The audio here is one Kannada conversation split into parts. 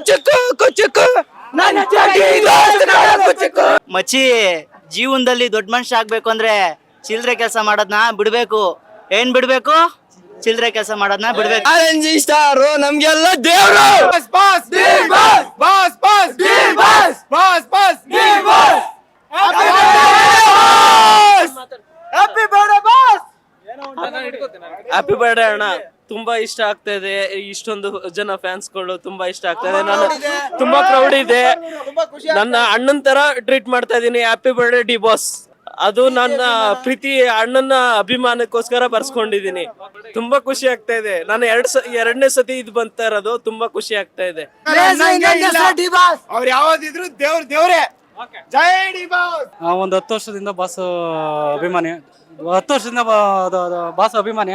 ಕುಚುಕು ಕುಚುಕು ನನ್ನ ಕುಚುಕು ಮಚ್ಚಿ ಜೀವನದಲ್ಲಿ ದೊಡ್ಡ ಮನುಷ್ಯ ಆಗ್ಬೇಕು ಅಂದ್ರೆ ಚಿಲ್ರೆ ಕೆಲಸ ಮಾಡೋದ್ನ ಬಿಡ್ಬೇಕು. ಏನ್ ಬಿಡ್ಬೇಕು? ಚಿಲ್ರೆ ಕೆಲಸ ಮಾಡೋದ್ನ ಬಿಡ್ಬೇಕು. ಆರೆಂಜಿ ಸ್ಟಾರು ನಮ್ಗೆಲ್ಲ ದೇವ್ರು. Boss boss boss. Boss boss boss boss boss. Boss happy birthday boss. Happy birthday ಅಣ್ಣ. ತುಂಬಾ ಇಷ್ಟ ಆಗ್ತಾ ಇದೆ. ಇಷ್ಟೊಂದು ಜನ ಫ್ಯಾನ್ಸ್ಗಳು ತುಂಬಾ ಇಷ್ಟ ಆಗ್ತಾ ಇದೆ. ನಾನು ತುಂಬಾ ಪ್ರೌಡ್ ಇದೆ. ನನ್ನ ಅಣ್ಣನ್ ತರ ಟ್ರೀಟ್ ಮಾಡ್ತಾ ಇದೀನಿ. ಹ್ಯಾಪಿ ಬರ್ಡೇ ಡಿ ಬಾಸ್ ಅದು ನನ್ನ ಪ್ರೀತಿ ಅಣ್ಣನ ಅಭಿಮಾನಕ್ಕೋಸ್ಕರ ಬರ್ಸ್ಕೊಂಡಿದೀನಿ. ತುಂಬಾ ಖುಷಿ ಆಗ್ತಾ ಇದೆ. ನಾನು ಎರಡ್ ಸ ಎರಡನೇ ಸತಿ ಇದು ಬಂತಾ ಇರೋದು. ತುಂಬಾ ಖುಷಿ ಆಗ್ತಾ ಇದೆ. ಅವ್ರು ಯಾವ್ದಿದ್ರು ದೇವ್ರ ದೇವ್ರೆ. ಜೈ ಡಿ ಬಾಸ್ ಆ, ಒಂದು ಹತ್ತು ವರ್ಷದಿಂದ ಬಾಸ್ ಅಭಿಮಾನಿ. ಹತ್ತು ವರ್ಷದಿಂದ ಬಾಸ್ ಅಭಿಮಾನಿ.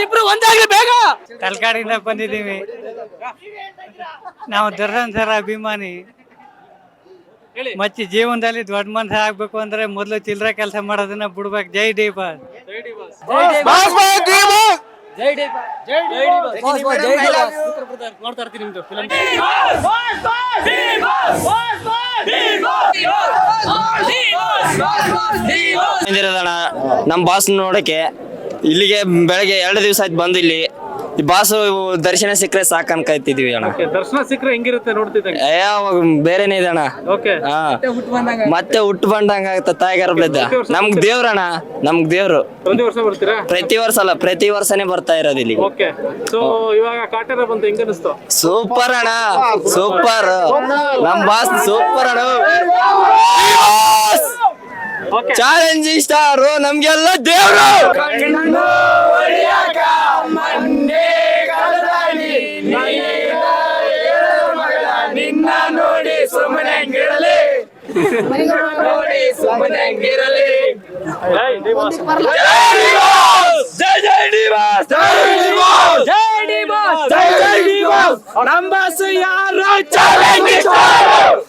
ಇಬ್ರು ಒಂದಾಗಿ ಬೇಗ ತಲಕಾಡಿಂದ ಬಂದಿದ್ದೀವಿ ನಾವು ದರ್ಶನ್ ಸರ್ ಅಭಿಮಾನಿ ಮತ್ತೆ ಜೀವನದಲ್ಲಿ ದೊಡ್ಡ ಮನುಷ್ಯ ಆಗ್ಬೇಕು ಅಂದ್ರೆ ಮೊದಲು ಚಿಲ್ಲರೆ ಕೆಲಸ ಮಾಡೋದನ್ನ ಬಿಡ್ಬೇಕು ಜೈ D boss boss boss D boss ನೋಡ್ತಾ ಇರ್ತೀನಿ ನಿಮ್ದು ಫಿಲಮ್ ಬಂದಿರೋದಣ್ಣ ನಮ್ಮ ಬಾಸ್ ನೋಡಕ್ಕೆ ಇಲ್ಲಿಗೆ ಬೆಳಗ್ಗೆ ಎರಡು ದಿವಸ ಆಯ್ತು ಬಂದು ಇಲ್ಲಿ. ಈ ಬಾಸು ದರ್ಶನ ಸಿಕ್ಕರೆ ಸಾಕು ಅನ್ಕಾಯ್ತಿದೀವಿ ಅಣ್ಣ. ದರ್ಶನ ಸಿಕ್ಕರೆ ಹೆಂಗಿರುತ್ತೆ ನೋಡ್ತಿದ್ದಂಗೆ? ಏ ಅವಾಗ ಬೇರೆನೇ ಇದೆ ಅಣ್ಣ. ಓಕೆ ಹಾ. ಮತ್ತೆ ಹುಟ್ಟು ಬಂದಂಗ ಆಗುತ್ತೆ ತಾಯಿಗಾರ ಬಿದ್ದ. ನಮ್ಗ್ ದೇವ್ರಣ್ಣ ನಮ್ಗ್ ದೇವ್ರು. ಒಂದು ವರ್ಷ ಬರ್ತೀರಾ? ಪ್ರತಿ ವರ್ಷ ಅಲ್ಲ ಪ್ರತಿ ವರ್ಷನೇ ಬರ್ತಾ ಇರೋದು ಇಲ್ಲಿ ಓಕೆ ಸೊ ಇವಾಗ ಕಾಟೇರ ಬಂತು ಹೆಂಗ ಅನಿಸ್ತು ಸೂಪರ್ ಅಣ್ಣ ಸೂಪರ್. ನಮ್ ಬಾಸ್ ಸೂಪರ್ ಅಣ್ಣ. ಚಾಲೆಂಜಿಂಗ್ ಸ್ಟಾರ್ ನಮ್ಗೆಲ್ಲ ದೇವ್ರು! ನಿನ್ನ ನೋಡಿ ಸುಮ್ಮನೆ ಗಿರಲಿ ನೋಡಿ ಸುಮ್ಮನೆ ಗಿರಲಿ ಜೈ ಜೈ ಡಿವಾಸ್! ಜೈ ಡಿವಾಸ್! ಜೈ ಜೈ ನಂಬಸ್ ಯಾರು